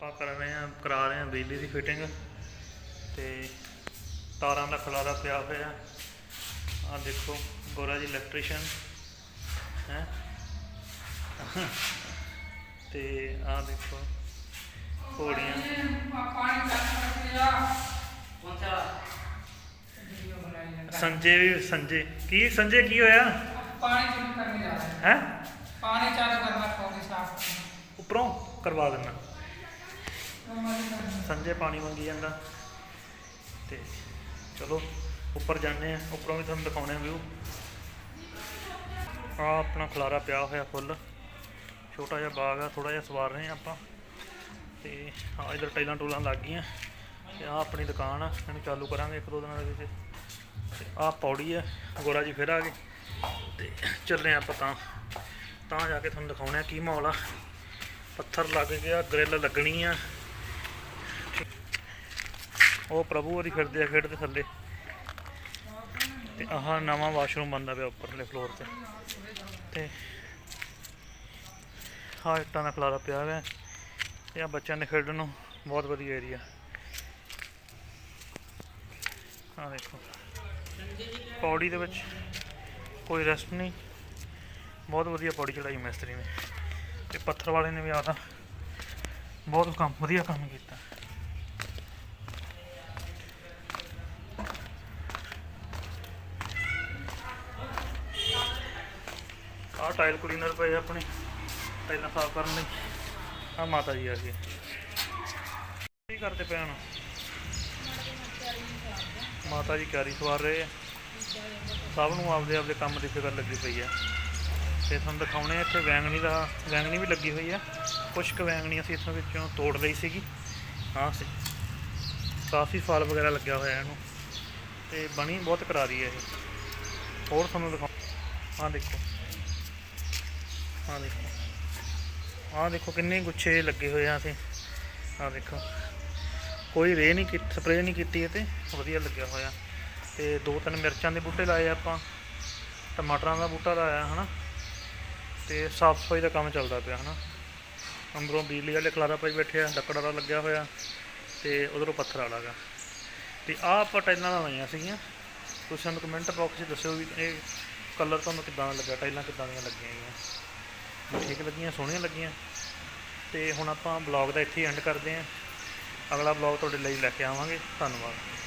ਆਪਾਂ ਕਰ ਰਹੇ ਹਾਂ ਕਰਾ ਰਹੇ ਹਾਂ ਬਿਜਲੀ ਦੀ ਫਿਟਿੰਗ ਤੇ ਤਾਰਾਂ ਦਾ ਖਲਾਰਾ ਪਿਆ ਹੋਇਆ। ਆ ਦੇਖੋ ਗੋਰਾ ਜੀ ਇਲੈਕਟ੍ਰੀਸ਼ੀਅਨ ਹੈ? ਤੇ ਆ ਦੇਖੋ ਘੋੜੀਆਂ। ਪਾਣੀ ਚੱਕ ਸੰਜੇ ਵੀ ਸੰਜੇ। ਕੀ ਸੰਜੇ ਕੀ ਹੋਇਆ? ਪਾਣੀ ਚੱਕ ਕਰਨੇ ਜਾ ਰਿਹਾ। ਹੈ? ਪਾਣੀ ਚਾਲੂ ਕਰਨਾ ਫੋਨ ਸਾਫ਼। ਉੱਪਰੋਂ ਕਰਵਾ ਦੇਣਾ। ਸੰਜੇ ਪਾਣੀ ਮੰਗੀ ਜਾਂਦਾ। ਤੇ ਚਲੋ, ਉੱਪਰ ਜਾਂਦੇ ਆ ਉੱਪਰੋਂ ਵੀ ਤੁਹਾਨੂੰ ਦਿਖਾਉਣੇ ਆ ਵਿਊ ਆ ਆਪਣਾ ਖਲਾਰਾ ਪਿਆ ਹੋਇਆ ਫੁੱਲ। ਛੋਟਾ ਜਿਹਾ ਬਾਗ ਆ ਥੋੜਾ ਜਿਹਾ ਸਵਾਰ ਰਹੇ ਆ ਆਪਾਂ। ਤੇ ਆ ਇਧਰ ਟਾਈਲਾਂ ਟੂਲਾਂ ਲੱਗ ਗਈਆਂ। ਤੇ ਆ ਆਪਣੀ ਦੁਕਾਨ ਆ, ਇਹਨੂੰ ਚਾਲੂ ਕਰਾਂਗੇ ਇੱਕ ਦੋ ਦਿਨਾਂ ਦੇ ਵਿੱਚ। ਤੇ ਆ ਪੌੜੀ ਆ, ਗੋਰਾ ਜੀ ਫਿਰ ਆ ਗਏ। ਤੇ ਚੱਲੇ ਆਪਾਂ ਤਾਂ। ਤਾਂ ਜਾ ਕੇ ਤੁਹਾਨੂੰ ਦਿਖਾਉਣੇ ਆ ਕੀ ਮਾਹੌਲ ਆ। ਪੱਥਰ ਲੱਗ ਗਿਆ, ਗ੍ਰਿਲ ਲੱਗਣੀ ਆ। ਉਹ ਪ੍ਰਭੂ ਉਹਦੀ ਫਿਰਦੇ ਆ, ਖੇਡਦੇ ਥੱਲੇ। ਤੇ ਆਹ ਨਵਾਂ ਵਾਸ਼ਰੂਮ ਬਣਦਾ ਪਿਆ ਉੱਪਰਲੇ ਫਲੋਰ ਤੇ। ਤੇ ਆਹ ਇੱਟਾਂ ਦਾ ਖਲਾਰਾ ਪਿਆ ਹੋਇਆ। ਤੇ ਬੱਚਿਆਂ ਨੇ ਖੇਡਣ ਨੂੰ ਬਹੁਤ ਵਧੀਆ ਏਰੀਆ ਆ ਦੇਖੋ। ਪੌੜੀ ਦੇ ਵਿੱਚ ਕੋਈ ਰੈਸਟ ਨਹੀਂ। ਬਹੁਤ ਵਧੀਆ ਪੌੜੀ ਚੜਾਈ ਮਿਸਤਰੀ ਨੇ। ਤੇ ਪੱਥਰ ਵਾਲੇ ਨੇ ਵੀ ਆਦਾ ਬਹੁਤ ਕੰਮ, ਵਧੀਆ ਕੰਮ ਕੀਤਾ। ਆਹ ਟਾਇਲ ਕਲੀਨਰ ਪਏ ਆ ਆਪਣੇ। ਟਾਈਲਾਂ ਸਾਫ਼ ਕਰਨ ਲਈ। ਆ ਮਾਤਾ ਜੀ ਆ ਗਏ ਕੀ ਕਰਦੇ ਪਏ ਹਨ ਮਾਤਾ ਜੀ ਕਿਆਰੀ ਸਵਾਰ ਰਹੇ ਆ। ਸਭ ਨੂੰ ਆਪਦੇ ਆਪਦੇ ਕੰਮ ਦੀ ਫਿਕਰ ਲੱਗੀ ਪਈ ਆ। ਤੇ ਤੁਹਾਨੂੰ ਦਿਖਾਉਣੇ ਆ, ਇੱਥੇ ਵੈਂਗਣੀ ਦਾ, ਵੈਂਗਣੀ ਵੀ ਲੱਗੀ ਹੋਈ ਆ। ਕੁਛ ਕੁ ਵੈਂਗਣੀ ਅਸੀਂ ਇੱਥੋਂ ਵਿੱਚੋਂ ਤੋੜ ਲਈ ਸੀਗੀ। ਹਾਂ ਸੀ ਕਾਫੀ ਫਲ ਵਗੈਰਾ ਲੱਗਿਆ ਹੋਇਆ ਇਹਨੂੰ। ਤੇ ਬਣੀ, ਬਹੁਤ ਕਰਾਰੀ ਹੈ ਇਹ। ਹੋਰ ਤੁਹਾਨੂੰ ਦਿਖਾਉ ਆਹ ਦੇਖੋ। ਆਹ ਦੇਖੋ। ਆਹ ਦੇਖੋ ਕਿੰਨੇ ਗੁੱਛੇ ਲੱਗੇ ਹੋਏ ਆ ਤੇ ਆਹ ਦੇਖੋ। ਕੋਈ ਰੇ ਨਹੀਂ ਕੀਤੀ, ਸਪਰੇਅ ਨਹੀਂ ਕੀਤੀ ਇਹ ਤੇ। ਵਧੀਆ ਲੱਗਿਆ ਹੋਇਆ। ਤੇ ਦੋ ਤਿੰਨ ਮਿਰਚਾਂ ਦੇ ਬੂਟੇ ਲਾਏ ਆਪਾਂ। ਟਮਾਟਰਾਂ ਦਾ ਬੂਟਾ ਲਾਇਆ, ਹਨਾ। ਤੇ ਸਾਫ਼ ਸਫ਼ਾਈ ਦਾ ਕੰਮ ਚੱਲਦਾ ਪਿਆ, ਹਨਾ। ਅੰਦਰੋਂ ਬਿਜਲੀ ਵਾਲੇ ਖਲਾਰਾ ਪਾਈ ਬੈਠੇ ਆ, ਲੱਕੜ ਵਾਲਾ ਲੱਗਿਆ ਹੋਇਆ। ਤੇ ਉਧਰੋਂ ਪੱਥਰ ਵਾਲਾ ਗਾ। ਤੇ ਆਹ ਆਪਾਂ ਟਾਈਲਾਂ ਲਾਈਆਂ ਸੀਗੀਆਂ। ਤੁਸੀਂ ਸਾਨੂੰ ਕਮੈਂਟ ਬਾਕਸ 'ਚ ਦੱਸਿਓ ਵੀ ਇਹ ਕਲਰ ਤੁਹਾਨੂੰ ਕਿੱਦਾਂ ਦਾ ਲੱਗਾ, ਟਾਈਲਾਂ ਕਿੱਦਾਂ ਦੀਆਂ ਲੱਗੀਆਂ ਗਈਆਂ। ਠੀਕ ਲੱਗੀਆਂ, ਸੋਹਣੀਆਂ ਲੱਗੀਆਂ। ਤੇ ਹੁਣ ਆਪਾਂ ਬਲੌਗ ਦਾ ਇੱਥੇ ਐਂਡ ਕਰਦੇ ਆਂ ਅਗਲਾ ਬਲੌਗ ਤੁਹਾਡੇ ਲਈ ਲੈ ਕੇ ਆਵਾਂਗੇ। ਧੰਨਵਾਦ।